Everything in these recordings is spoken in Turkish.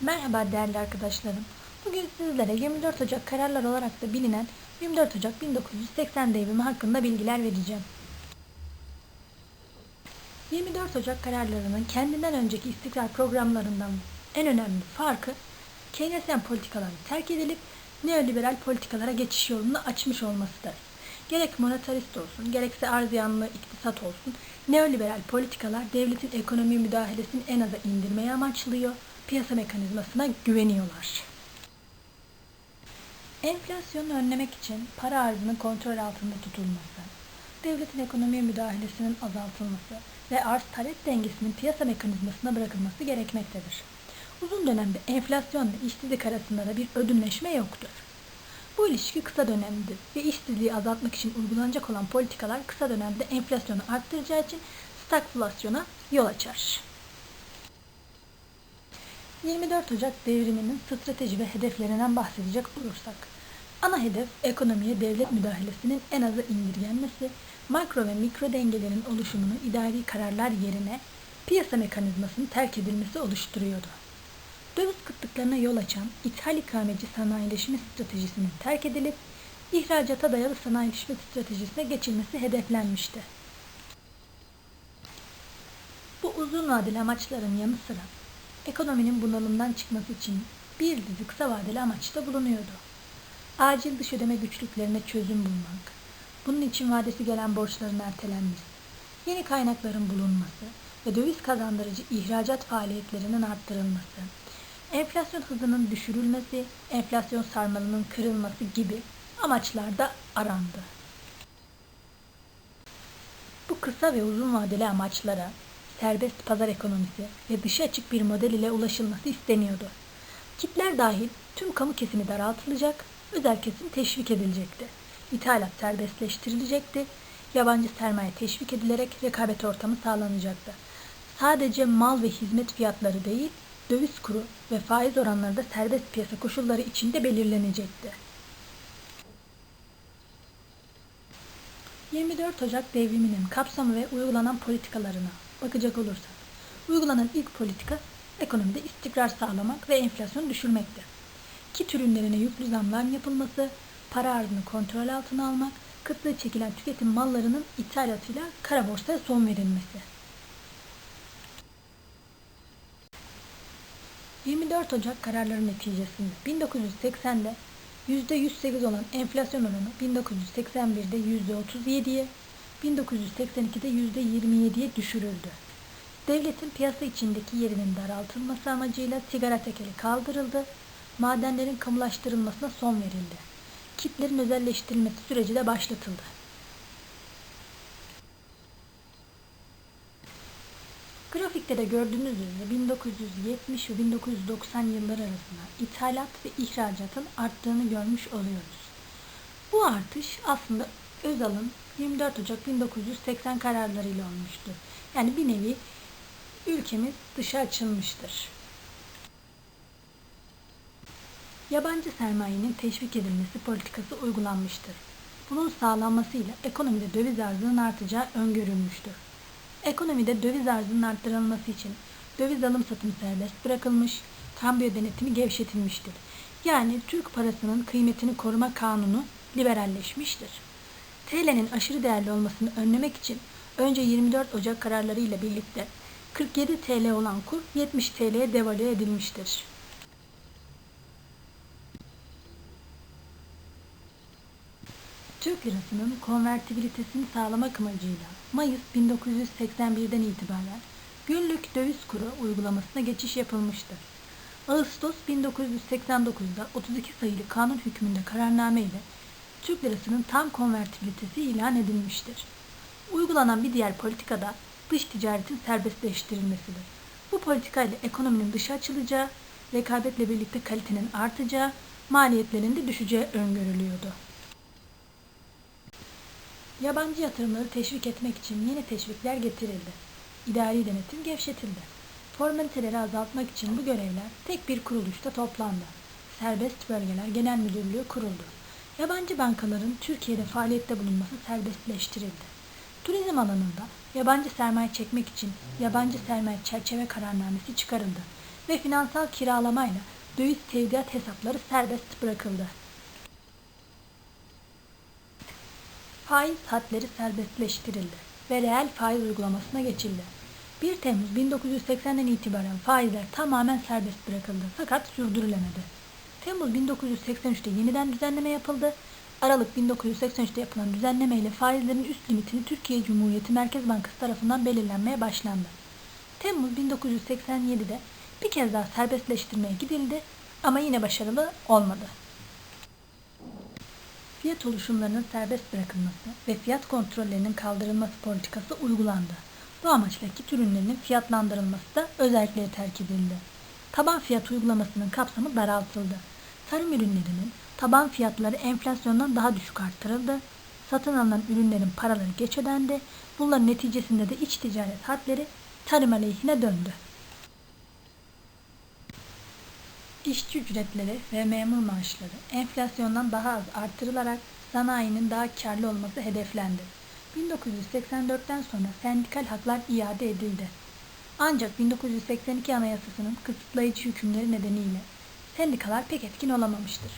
Merhaba değerli arkadaşlarım. Bugün sizlere 24 Ocak kararlar olarak da bilinen 24 Ocak 1980 devrimi hakkında bilgiler vereceğim. 24 Ocak kararlarının kendinden önceki istikrar programlarından en önemli farkı Keynesyen politikaların terk edilip neoliberal politikalara geçiş yolunu açmış olmasıdır. Gerek monetarist olsun, gerekse arz yanlı iktisat olsun, neoliberal politikalar devletin ekonomi müdahalesini en aza indirmeye amaçlıyor, piyasa mekanizmasına güveniyorlar. Enflasyonu önlemek için para arzının kontrol altında tutulması, devletin ekonomiye müdahalesinin azaltılması ve arz talep dengesinin piyasa mekanizmasına bırakılması gerekmektedir. Uzun dönemde enflasyon ve işsizlik arasında da bir ödünleşme yoktur. Bu ilişki kısa dönemlidir ve işsizliği azaltmak için uygulanacak olan politikalar kısa dönemde enflasyonu arttıracağı için stagflasyona yol açar. 24 Ocak devriminin strateji ve hedeflerinden bahsedecek olursak, ana hedef ekonomiye devlet müdahalesinin en aza indirgenmesi, makro ve mikro dengelerin oluşumunu idari kararlar yerine piyasa mekanizmasının terk edilmesi oluşturuyordu. Döviz kıtlıklarına yol açan ithal ikameci sanayileşme stratejisinin terk edilip ihracata dayalı sanayileşme stratejisine geçilmesi hedeflenmişti. Bu uzun vadeli amaçların yanı sıra ekonominin bunalımdan çıkması için bir dizi kısa vadeli amaçta bulunuyordu. Acil dış ödeme güçlüklerine çözüm bulmak, bunun için vadesi gelen borçların ertelenmesi, yeni kaynakların bulunması ve döviz kazandırıcı ihracat faaliyetlerinin arttırılması, enflasyon hızının düşürülmesi, enflasyon sarmalının kırılması gibi amaçlar da arandı. Bu kısa ve uzun vadeli amaçlara serbest pazar ekonomisi ve dışa açık bir model ile ulaşılması isteniyordu. Kitler dahil tüm kamu kesimi daraltılacak, özel kesim teşvik edilecekti. İthalat serbestleştirilecekti, yabancı sermaye teşvik edilerek rekabet ortamı sağlanacaktı. Sadece mal ve hizmet fiyatları değil, döviz kuru ve faiz oranları da serbest piyasa koşulları içinde belirlenecekti. 24 Ocak devriminin kapsamı ve uygulanan politikalarına bakacak olursak, uygulanan ilk politika ekonomide istikrar sağlamak ve enflasyonu düşürmekti. Kit ürünlerine yüklü zamlar yapılması, para arzını kontrol altına almak, kıtlığı çekilen tüketim mallarının ithalatıyla kara borsaya son verilmesi. 24 Ocak kararları neticesinde 1980'de %108 olan enflasyon oranı 1981'de %37'ye, 1982'de %27'ye düşürüldü. Devletin piyasa içindeki yerinin daraltılması amacıyla sigara tekeli kaldırıldı, madenlerin kamulaştırılmasına son verildi. Kitlerin özelleştirilmesi süreci de başlatıldı. Grafikte de gördüğünüz üzere 1970 ve 1990 yılları arasında ithalat ve ihracatın arttığını görmüş oluyoruz. Bu artış aslında Özal'ın 24 Ocak 1980 kararlarıyla olmuştur. Yani bir nevi ülkemiz dışa açılmıştır. Yabancı sermayenin teşvik edilmesi politikası uygulanmıştır. Bunun sağlanmasıyla ekonomide döviz arzının artacağı öngörülmüştür. Ekonomide döviz arzının arttırılması için döviz alım satım serbest bırakılmış, kambiyo denetimi gevşetilmiştir. Yani Türk parasının kıymetini koruma kanunu liberalleşmiştir. TL'nin aşırı değerli olmasını önlemek için önce 24 Ocak kararları ile birlikte 47 TL olan kur 70 TL'ye devalüe edilmiştir. Türk lirasının konvertibilitesini sağlamak amacıyla Mayıs 1981'den itibaren günlük döviz kuru uygulamasına geçiş yapılmıştır. Ağustos 1989'da 32 sayılı kanun hükmünde kararname ile Türk lirasının tam konvertibilitesi ilan edilmiştir. Uygulanan bir diğer politika da dış ticaretin serbestleştirilmesidir. Bu politika ile ekonominin dışa açılacağı, rekabetle birlikte kalitenin artacağı, maliyetlerin de düşeceği öngörülüyordu. Yabancı yatırımları teşvik etmek için yeni teşvikler getirildi. İdari denetim gevşetildi. Formaliteleri azaltmak için bu görevler tek bir kuruluşta toplandı. Serbest Bölgeler Genel Müdürlüğü kuruldu. Yabancı bankaların Türkiye'de faaliyette bulunması serbestleştirildi. Turizm alanında yabancı sermaye çekmek için yabancı sermaye çerçeve kararnamesi çıkarıldı. ve finansal kiralamayla döviz tevdiat hesapları serbest bırakıldı. Faiz hadleri serbestleştirildi ve reel faiz uygulamasına geçildi. 1 Temmuz 1980'den itibaren faizler tamamen serbest bırakıldı fakat sürdürülemedi. Temmuz 1983'te yeniden düzenleme yapıldı. Aralık 1983'te yapılan düzenleme ile faizlerin üst limitini Türkiye Cumhuriyeti Merkez Bankası tarafından belirlenmeye başlandı. Temmuz 1987'de bir kez daha serbestleştirmeye gidildi ama yine başarılı olmadı. Fiyat oluşumlarının serbest bırakılması ve fiyat kontrollerinin kaldırılması politikası uygulandı. Bu amaçla kit ürünlerinin fiyatlandırılması da özellikleri terk edildi. Taban fiyat uygulamasının kapsamı daraltıldı. Tarım ürünlerinin taban fiyatları enflasyondan daha düşük arttırıldı. Satın alınan ürünlerin paraları geç ödendi. Bunların neticesinde de iç ticaret hadleri tarım aleyhine döndü. İşçi ücretleri ve memur maaşları enflasyondan daha az artırılarak sanayinin daha karlı olması hedeflendi. 1984'ten sonra sendikal haklar iade edildi. Ancak 1982 Anayasası'nın kısıtlayıcı hükümleri nedeniyle sendikalar pek etkin olamamıştır.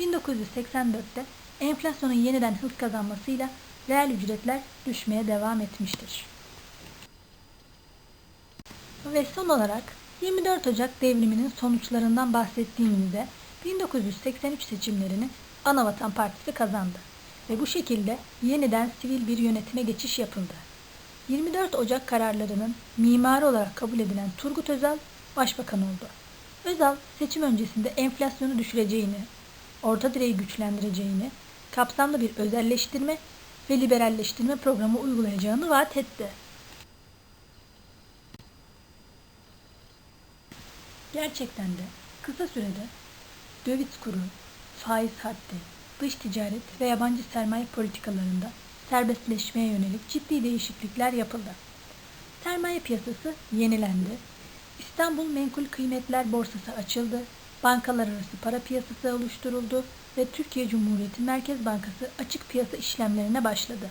1984'te enflasyonun yeniden hız kazanmasıyla reel ücretler düşmeye devam etmiştir. Ve son olarak 24 Ocak devriminin sonuçlarından bahsettiğimizde 1983 seçimlerini Anavatan Partisi kazandı ve bu şekilde yeniden sivil bir yönetime geçiş yapıldı. 24 Ocak kararlarının mimarı olarak kabul edilen Turgut Özal başbakan oldu. Özal seçim öncesinde enflasyonu düşüreceğini, orta direği güçlendireceğini, kapsamlı bir özelleştirme ve liberalleştirme programı uygulayacağını vaat etti. Gerçekten de kısa sürede döviz kuru, faiz haddi, dış ticaret ve yabancı sermaye politikalarında serbestleşmeye yönelik ciddi değişiklikler yapıldı. Sermaye piyasası yenilendi. İstanbul Menkul Kıymetler Borsası açıldı. Bankalar arası para piyasası oluşturuldu ve Türkiye Cumhuriyeti Merkez Bankası açık piyasa işlemlerine başladı.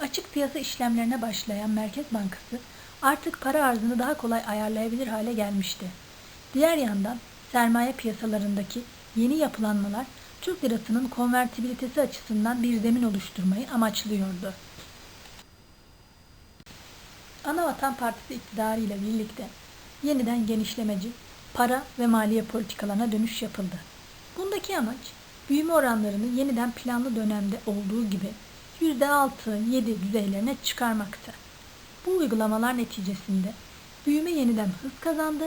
Açık piyasa işlemlerine başlayan Merkez Bankası artık para arzını daha kolay ayarlayabilir hale gelmişti. Diğer yandan sermaye piyasalarındaki yeni yapılanmalar Türk lirasının konvertibilitesi açısından bir zemin oluşturmayı amaçlıyordu. Anavatan Partisi iktidarıyla birlikte yeniden genişlemeci para ve maliye politikalarına dönüş yapıldı. Bundaki amaç büyüme oranlarını yeniden planlı dönemde olduğu gibi %6-7 düzeylerine çıkarmaktı. Bu uygulamalar neticesinde büyüme yeniden hız kazandı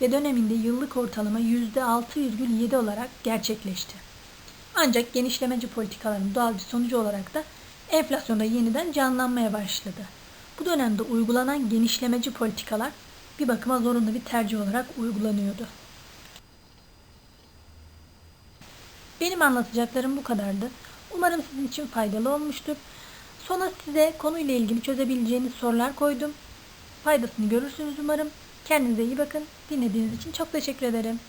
ve döneminde yıllık ortalama %6,7 olarak gerçekleşti. Ancak genişlemeci politikaların doğal bir sonucu olarak da enflasyonda yeniden canlanmaya başladı. Bu dönemde uygulanan genişlemeci politikalar bir bakıma zorunlu bir tercih olarak uygulanıyordu. Benim anlatacaklarım bu kadardı. Umarım sizin için faydalı olmuştur. Sonra size konuyla ilgili çözebileceğiniz sorular koydum. Faydasını görürsünüz umarım. Kendinize iyi bakın. Dinlediğiniz için çok teşekkür ederim.